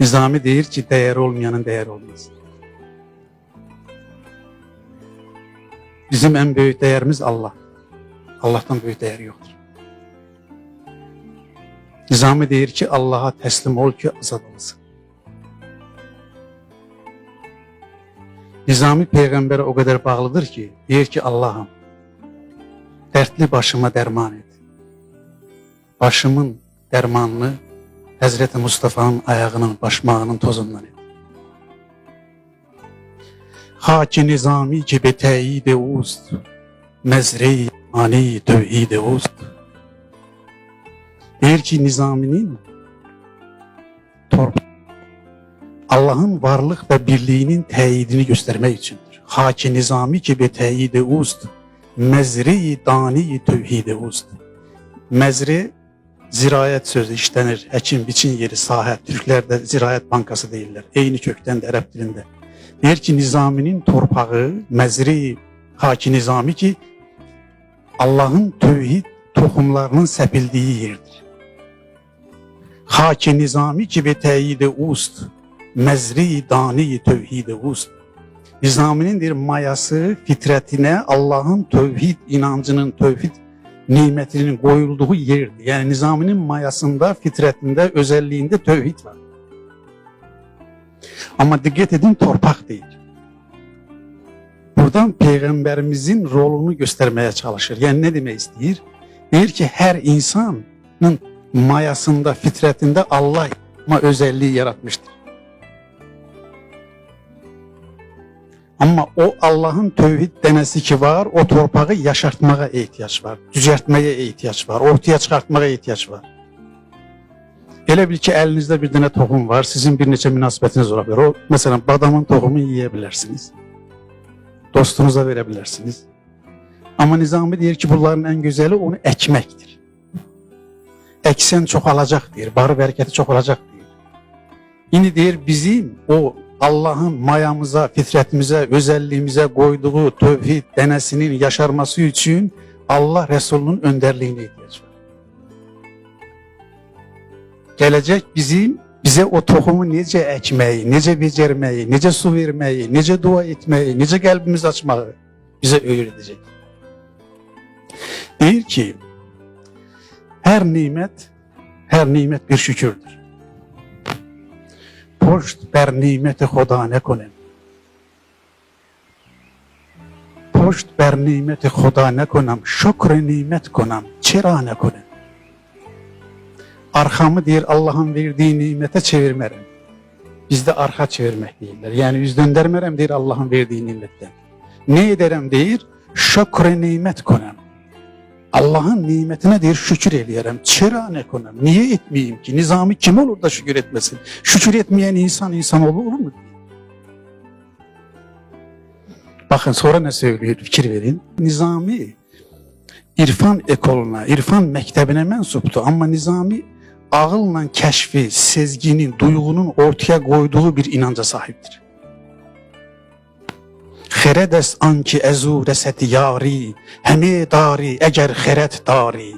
Nizami deyir ki, dəyəri olmayanın dəyəri olmaz. Bizim en büyük değerimiz Allah. Allah'tan büyük değer yoktur. Nizami deyir ki Allah'a teslim ol ki azad olasın. Nizami peygambere o kadar bağlıdır ki deyir ki Allah'ım dertli başıma derman et. Başımın dermanını Hazreti Mustafa'nın ayağının, başmağının tozundan idi. Haki nizami gibi teyide ust, mezre-i mani tevhide ust. Eğer ki nizaminin torba Allah'ın varlık ve birliğinin teyidini göstermek içindir. Haki nizami gibi teyide ust, mezre-i dani tevhide ust. Mezre zirayet sözü işlenir. Ekim, biçin yeri, saha. Türklerde zirayet bankası değiller. Eyni kökten de Arap dilinde. Deyir ki Nizaminin torpağı, mezri Haki Nizami ki Allah'ın tövhid tohumlarının sepildiği yerdir. Haki Nizami ki be teyide ust, mezri dani tövhide ust. Nizaminin bir mayası fitretine Allah'ın tövhid inancının, tövhid nimetinin koyulduğu yerdir. Yani Nizaminin mayasında, fitretinde, özelliğinde tövhid var. Ama dikkat edin torpak değil. Buradan peygamberimizin rolunu göstermeye çalışır. Yani ne demek istiyor? Diyor ki her insanın mayasında, fitretinde Allah ama özelliği yaratmıştır. Ama o Allah'ın tövhid denesi ki var, o torpağı yaşartmaya ihtiyaç var. Düzeltmeye ihtiyaç var, ortaya çıkartmaya ihtiyaç var. Elə bil ki, əlinizdə bir dənə toxum var, sizin bir neçə münasibətiniz ola bilər. O, məsələn, badamın toxumunu yeyə bilərsiniz. Dostunuza verə bilərsiniz. Amma Nizami deyir ki, bunların ən gözəli onu əkməkdir. Əksən çoxalacaq deyir, barı bərəkəti çox olacaq deyir. İndi deyir, bizim o Allah'ın mayamıza, fitretimizə, özəlliyimizə qoyduğu tövhid dənəsinin yaşarması üçün Allah Resulünün öndərliyinə ehtiyac var. Gelecek bizim bize o tohumu necə ekmeği, necə becermeyi, necə su vermeyi, necə dua etmeyi, necə kalbimizi açmağı bize öğretecek. Deyir ki, her nimet, her nimet bir şükürdür. Nimeti Xuda ne konem. Poşt ber nimeti Xuda ne konam, şükr nimet çera ne konam. Arkamı deyir Allah'ın verdiği nimete çevirmerem. Bizde arka çevirmek deyirler. Yani yüz döndürmerem deyir Allah'ın verdiği nimetten. Ne ederem deyir? Şükre nimet konam. Allah'ın nimetine deyir şükür eləyərəm. Çera ne konam? Niye etmeyeyim ki? Nizami kim olur da şükür etmesin? Şükür etmeyen insan insan olur, olur mu? Bakın sonra ne söylüyor? Fikir verin. Nizami irfan ekoluna, irfan mektebine mensuptu ama Nizami ağılla kəşfi, sezginin, duyğunun ortaya koyduğu bir inanca sahiptir. Xeredes anki ezu reseti yari, hemi dari eğer xeret dari.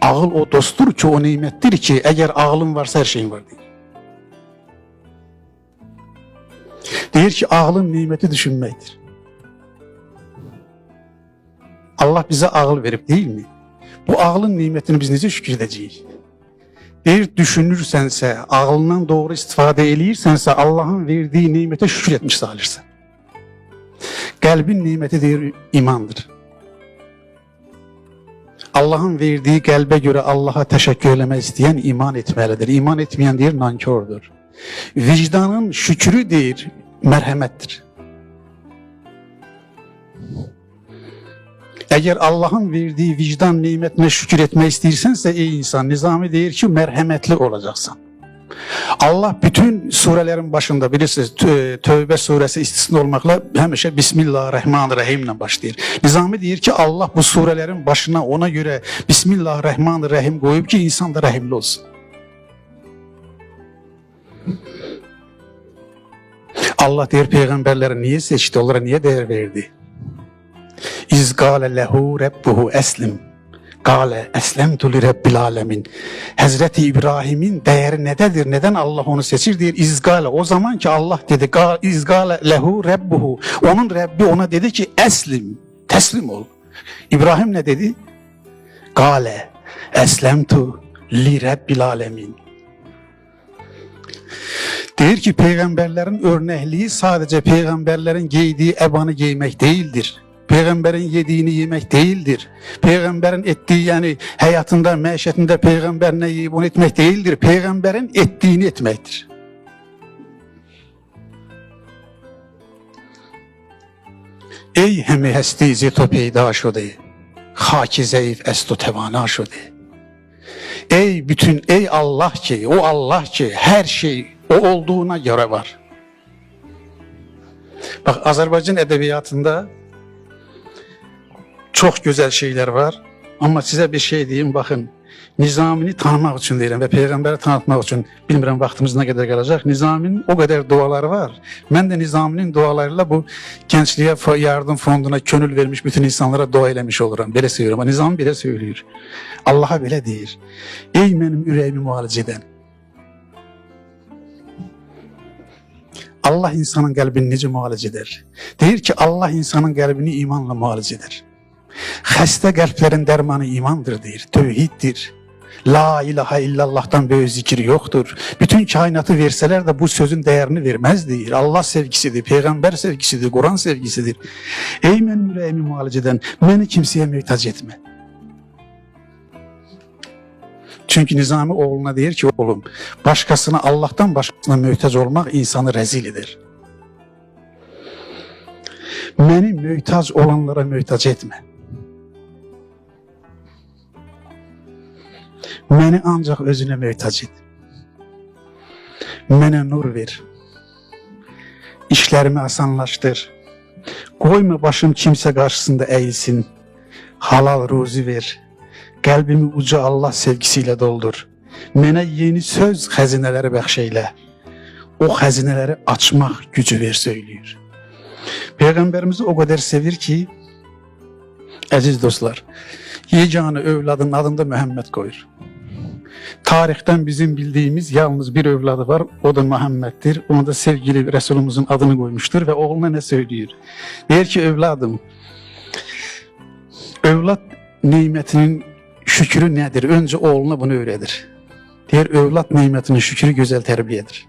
Ağıl o dosttur ki o nimettir ki eğer ağılın varsa her şeyin var deyir. Deyir ki ağılın nimeti düşünmektir. Allah bize ağıl verip değil mi? Bu ağlın nimetini biz necə şükür edəcəyik? Deyir, düşünürsənsə, ağlından doğru istifadə eləyirsənsə, Allahın verdiyi nimətə şükür etmiş sayılırsan. Qəlbin niməti deyir, imandır. Allahın verdiyi qəlbə görə Allaha təşəkkür eləmək istəyən iman etməlidir. İman etməyən deyir, nankördür. Vicdanın şükrü deyir, mərhəmətdir. Eğer Allah'ın verdiği vicdan nimetine şükür etmek istiyorsansa ey insan Nizami deyir ki merhametli olacaksın. Allah bütün surelerin başında bilirsiniz Tövbe suresi istisna olmakla hemişe Bismillahirrahmanirrahim ile başlayır. Nizami deyir ki Allah bu surelerin başına ona göre Bismillahirrahmanirrahim koyup ki insan da rahimli olsun. Allah diğer peygamberleri niye seçti, onlara niye değer verdi? İz gâle lehu rabbuhu eslim. Kale eslemtu li rabbil alemin. Hazreti İbrahim'in değeri nededir? Neden Allah onu seçir diyor. İzgale. O zaman ki Allah dedi. "Ga- İzgale lehu rabbuhu. Onun Rabbi ona dedi ki eslim. Teslim ol. İbrahim ne dedi? Kale eslemtu li rabbil alemin. Deyir ki peygamberlerin örnekliği sadece peygamberlerin giydiği ebanı giymek değildir. Peygamberin yediğini yemek değildir. Peygamberin ettiği yani hayatında, meşetinde peygamber ne yiyip onu etmek değildir. Peygamberin ettiğini etmektir. Ey hemi hesti zito peyda şude. Haki zayıf estu tevana şude. Ey bütün ey Allah ki o Allah ki her şey o olduğuna göre var. Bak Azerbaycan edebiyatında çok güzel şeyler var. Ama size bir şey diyeyim bakın. Nizamini tanımak için deyirəm və Peyğəmbəri tanıtmaq üçün bilmirəm vaxtımız nə qədər qalacaq. Nizaminin o qədər duaları var. Mən də Nizaminin dualarıyla bu Fo- Yardım Fonduna könül vermiş bütün insanlara dua eləmiş oluram. Belə söylüyorum. Amma Nizam belə söylüyor. Allah'a belə deyir. Ey mənim ürəyimi müalicə edən. Allah insanın qəlbini necə müalicə edər? Deyir ki, Allah insanın qəlbini imanla müalicə edər. Xəstə qəlblərin dərmanı imandır deyir, tövhiddir. La ilahe illallah'tan böyük zikir yoktur. Bütün kainatı verseler de bu sözün değerini vermez deyir. Allah sevgisidir, peygamber sevgisidir, Kur'an sevgisidir. Ey benim yüreğimi muhalece eden, beni kimseye mühtaç etme. Çünkü Nizami oğluna deyir ki oğlum başkasına Allah'tan başkasına mühtaç olmak insanı rezil eder. Beni mühtaç olanlara mühtaç etme. Məni ancaq özünə möhtac et. Mənə nur ver. İşlərimi asanlaşdır. Qoyma başım kimsə qarşısında əyilsin. Halal ruzi ver. Qəlbimi uca Allah sevgisiyle doldur. Mənə yeni söz xəzinələri bəxş eylə. O xəzinələri açmaq gücü ver söylüyor. Peyğəmbərimizi o qədər sevir ki, əziz dostlar, yeganı övladın adında Məhəmməd qoyur. Tarixten bizim bildiğimiz yalnız bir evladı var. O da Muhammed'dir. Ona da sevgili Resulümüzün adını koymuştur ve oğluna ne söylüyor? Der ki evladım, evlat nimetinin şükrü nedir? Önce oğluna bunu öğretir. Diğer evlat nimetinin şükrü güzel terbiyedir.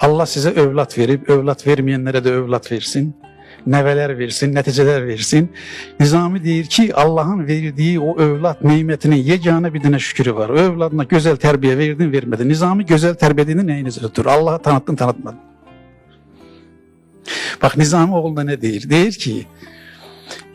Allah size evlat verip evlat vermeyenlere de evlat versin. Neveler versin, neticeler versin. Nizami deyir ki Allah'ın verdiği o evlat nimetinin yegane bir dine şükürü var. O evladına güzel terbiye verdin vermedin. Nizami güzel terbiyediğini neyiniz ötür? Allah'a tanıttın tanıtmadın. Bak Nizami oğluna ne deyir? Deyir ki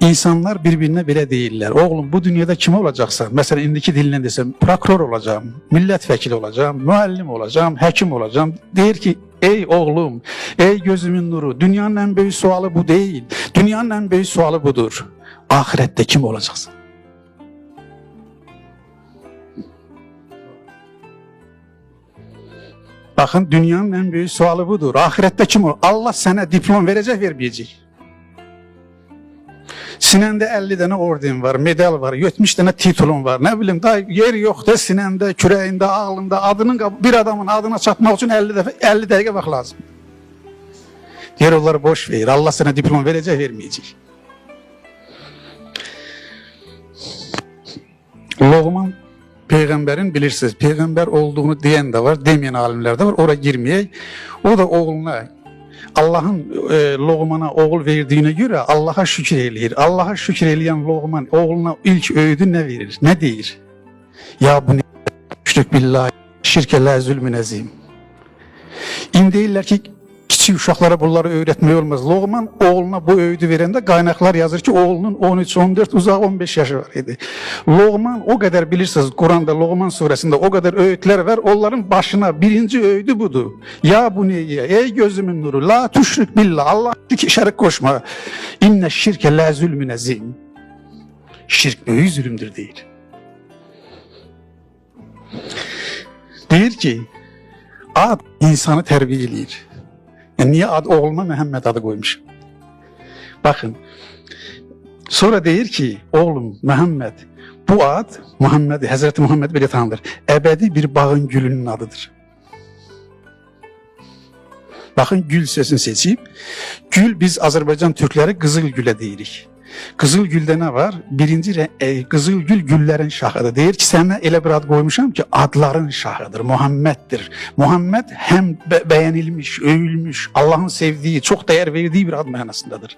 insanlar birbirine bile değiller. Oğlum bu dünyada kim olacaksan, mesela indiki diline desem prokuror olacağım, milletvekili olacağım, müellim olacağım, hekim olacağım. Deyir ki ey oğlum, ey gözümün nuru, dünyanın en büyük sualı bu değil. Dünyanın en büyük sualı budur. Ahirette kim olacaksın? Bakın dünyanın en büyük sualı budur. Ahirette kim olur? Allah sana diplom verecek vermeyecek. Sinende 50 tane orden var, medal var, 70 tane titulun var. Ne bileyim daha yer yok da sinende, küreğinde, ağlında adının bir adamın adına çatmak için 50 defa 50 dakika bak lazım. Diğer onları boş ver. Allah sana diplom verecek, vermeyecek. Loğman peygamberin bilirsiniz. Peygamber olduğunu diyen de var, demeyen alimler de var. Oraya girmeye. O da oğluna Allah'ın e, Loğman'a oğul verdiğine göre Allah'a şükür eləyir. Allah'a şükür eləyən Loğman oğluna ilk öğüdü ne verir? Ne deyir? Ya bu ne? Şirk billahi, şirke la zulmün azim. İndi deyirlər ki, kiçik uşaqlara bunları öğretmək olmaz. Loğman oğluna bu öğüdü verəndə qaynaqlar yazır ki, oğlunun 13-14, uzaq 15 yaşı var idi. Loğman o qədər bilirsiniz, Kur'an'da Loğman suresinde o kadar öğütler var. Onların başına birinci öğüdü budur. Ya bu neye? Ey gözümün nuru. La tüşrik billah. Allah şerik koşma. İnne şirke la zulmün azim. Şirk büyük zulümdür değil. Deyir ki, ad insanı terbiyeleyir. Yani niye ad oğluma Mehmet adı koymuş? Bakın, sonra deyir ki, oğlum Mehmet, Bu ad Muhammed, Hazreti Muhammed belə tanınır. Əbədi bir bağın gülünün adıdır. Bakın gül sözünü seçip, gül biz Azerbaycan Türkleri kızıl güle deyirik. Kızıl gülde ne var? Birinci e, kızıl gül güllerin şahıdır. Deyir ki sana elə bir ad koymuşam ki adların şahıdır. Muhammed'dir. Muhammed hem be- beğenilmiş, övülmüş, Allah'ın sevdiği, çok değer verdiği bir ad manasındadır.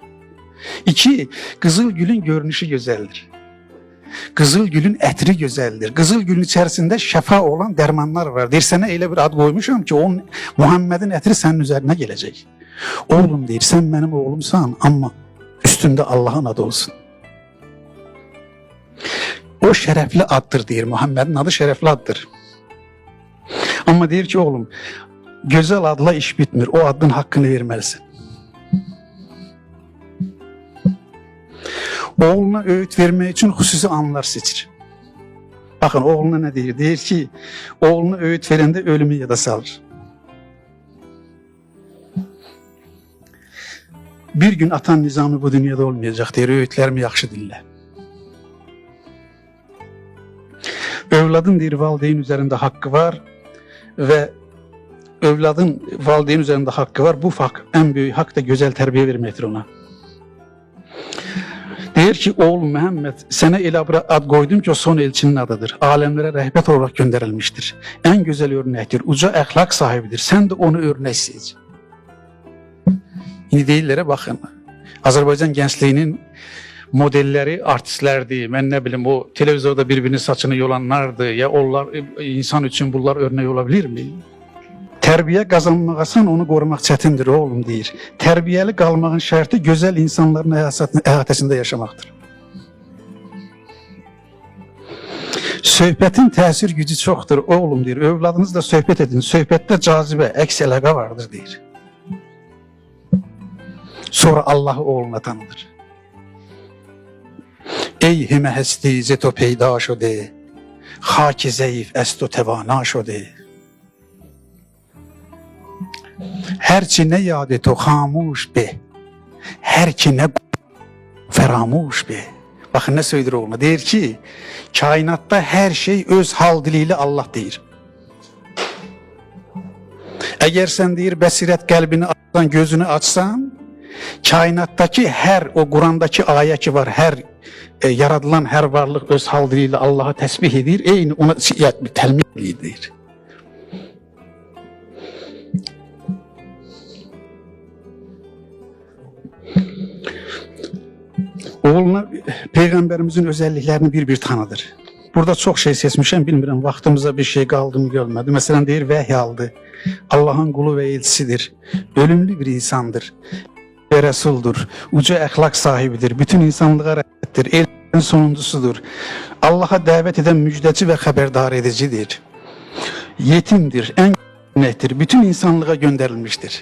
İki, kızıl gülün görünüşü güzeldir. Kızıl gülün ətri gözəldir. Qızıl gülün olan dərmanlar var. Deyir sənə elə bir ad qoymuşam ki, onun Muhammedin ətri sənin üzərinə gələcək. Oğlum deyir, sən mənim oğlumsan, amma üstündə Allahın adı olsun. O şərəfli addır deyir. Muhammedin adı şərəfli addır. Amma deyir ki, oğlum, gözəl adla iş bitmir. O adın haqqını verməlisən. Oğluna öğüt vermək üçün xüsusi anlar seçir. Baxın, oğluna nə deyir? Deyir ki, oğluna öğüt verəndə ölümü yada salır. Bir gün atan nizamı bu dünyada olmayacaq deyir, öğütlərimi yaxşı dinlə. Övladın deyir, valideyn üzərində haqqı var və övladın valideyn üzərində haqqı var. Bu haqq, ən böyük haqq da gözəl tərbiyə verməkdir ona. Deyir ki, Məhəmməd, sənə elə bir ad qoydum ki, o son elçinin adıdır. Aləmlərə rəhbət olaraq göndərilmişdir. Ən gözəl örnəkdir, uca əxlaq sahibidir. Sən də onu örnək seç. İndi deyirlərə baxın. Azərbaycan gəncliyinin modelləri artistlərdir. Mən nə bilim o televizorda bir-birinin saçını yolanlardır. Ya onlar insan üçün bunlar örnək ola bilirmi? Tərbiyə qazanmaq asan, onu qorumaq çətindir oğlum deyir. Tərbiyəli qalmağın şərti gözəl insanların həyatını əhatəsində yaşamaqdır. Söhbətin təsir gücü çoxdur oğlum deyir. Övladınızla söhbət edin. Söhbətdə cazibə, əks əlaqə vardır deyir. Sonra Allahı oğluna tanıdır. Ey həsti zeto peyda şode, xaki zəif əsto təvana şode. Hər ki nə yad et o xamuş be, hər ki nə feramuş be. Baxın nə söylədir oğluna. Deyir ki, kainatda hər şey öz hal dili ilə Allah deyir. Əgər sən deyir bəsirət qəlbini açsan, gözünü açsan, kainatdakı hər o Qurandakı ayə ki var, hər e, yaradılan hər varlıq öz hal dili ilə Allahı təsbih edir, eyni ona yəni, təlmin edir. Oğluna peyğəmbərimizin özəlliklərini bir-bir tanıdır. Burada çox şey seçmişəm, bilmirəm, vaxtımıza bir şey qaldı mı görmədi. Məsələn deyir vəhy aldı. Allahın qulu və elçisidir. Ölümlü bir insandır. Və rəsuldur. Uca əxlaq sahibidir. Bütün insanlığa rəhmətdir. Elmin sonuncusudur. Allaha dəvət edən müjdəci və xəbərdar edicidir. Yetimdir, ən nətdir. Bütün insanlığa göndərilmişdir.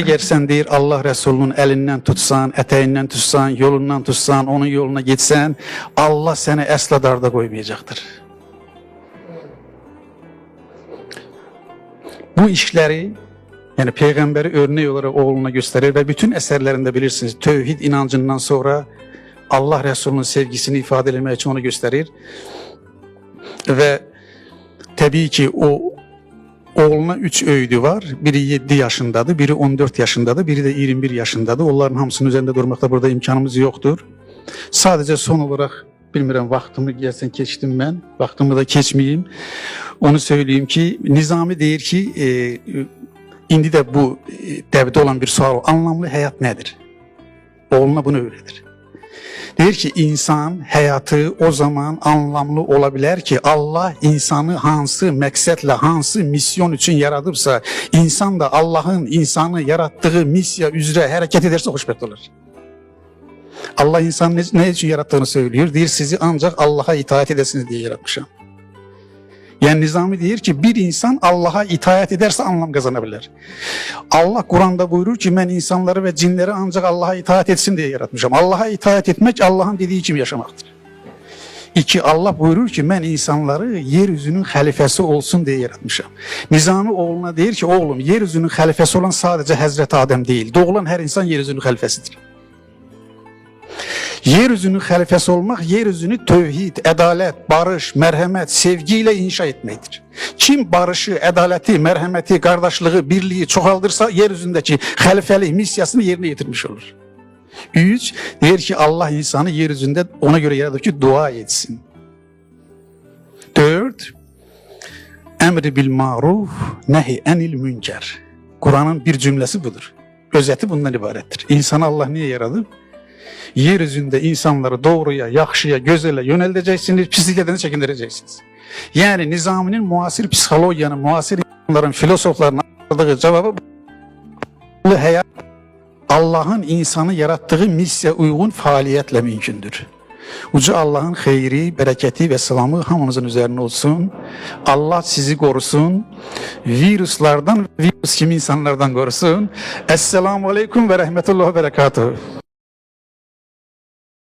Əgər sən deyir Allah Rəsulunun əlindən tutsan, ətəyindən tutsan, yolundan tutsan, onun yoluna getsən, Allah səni əsla darda qoymayacaqdır. Bu işləri yəni peyğəmbəri örnək olaraq oğluna göstərir və bütün əsərlərində bilirsiniz, tövhid inancından sonra Allah Rəsulunun sevgisini ifadə etmək üçün onu göstərir. Və təbii ki, o Oğluna üç öydü var. Biri 7 yaşındadır, biri 14 yaşındadır, biri de 21 yaşındadır. Onların hamısının üzerinde durmakta burada imkanımız yoktur. Sadece son olarak bilmirəm vaxtımı gəlsən keçdim mən, vaxtımı da keçməyim. Onu söyleyeyim ki, Nizami deyir ki, e, indi də bu e, dəvdə olan bir sual, anlamlı həyat nədir? Oğluna bunu öyrədir. Deyir ki, insan həyatı o zaman anlamlı ola bilər ki, Allah insanı hansı məqsədlə, hansı misyon üçün yaradıbsa, insan da Allahın insanı yaratdığı missiya üzrə hərəkət edərsə xoşbəxt olur. Allah insanı nə, nə üçün yaratdığını söylüyor. Deyir, sizi ancaq Allaha itaat edəsiniz deyə yaratmışam. Yəni Nizami deyir ki, bir insan Allaha itaat edərsə anlam qazana bilər. Allah Quranda buyurur ki, mən insanları və cinləri ancaq Allaha itaat etsin deyə yaratmışam. Allaha itaat etmək Allahın dediyi kimi yaşamaqdır. İki, Allah buyurur ki, mən insanları yeryüzünün xəlifəsi olsun deyə yaratmışam. Nizami oğluna deyir ki, oğlum, yeryüzünün xəlifəsi olan sadəcə Həzrət Adəm deyil. Doğulan hər insan yeryüzünün xəlifəsidir. Yeryüzünün xəlifəsi olmaq, yeryüzünü tövhid, ədalət, barış, mərhəmət, sevgi ilə inşa etməkdir. Kim barışı, ədaləti, mərhəməti, qardaşlığı, birliyi çoxaldırsa, yeryüzündəki xəlifəlik missiyasını yerinə yetirmiş olur. Üç, deyir ki Allah insanı yeryüzündə ona göre yaradır ki dua etsin. Dört, emri bil maruf, nehi enil münker. Kur'an'ın bir cümlesi budur. Özeti bundan ibarettir. İnsanı Allah niye yaradı? Yeryüzünde insanları doğruya, yaxşıya, gözele yöneldeceksiniz, pisliklerden çekindireceksiniz. Yani Nizami'nin muasir psikolojiyanın, muasir insanların, filozofların aradığı cevabı bu hayat Allah'ın insanı yarattığı missiya uygun faaliyetle mümkündür. Uca Allah'ın xeyri, bereketi ve selamı hamımızın üzerine olsun. Allah sizi korusun. Virüslardan, virüs kimi insanlardan korusun. Esselamu Aleyküm ve Rahmetullah ve Berekatuhu.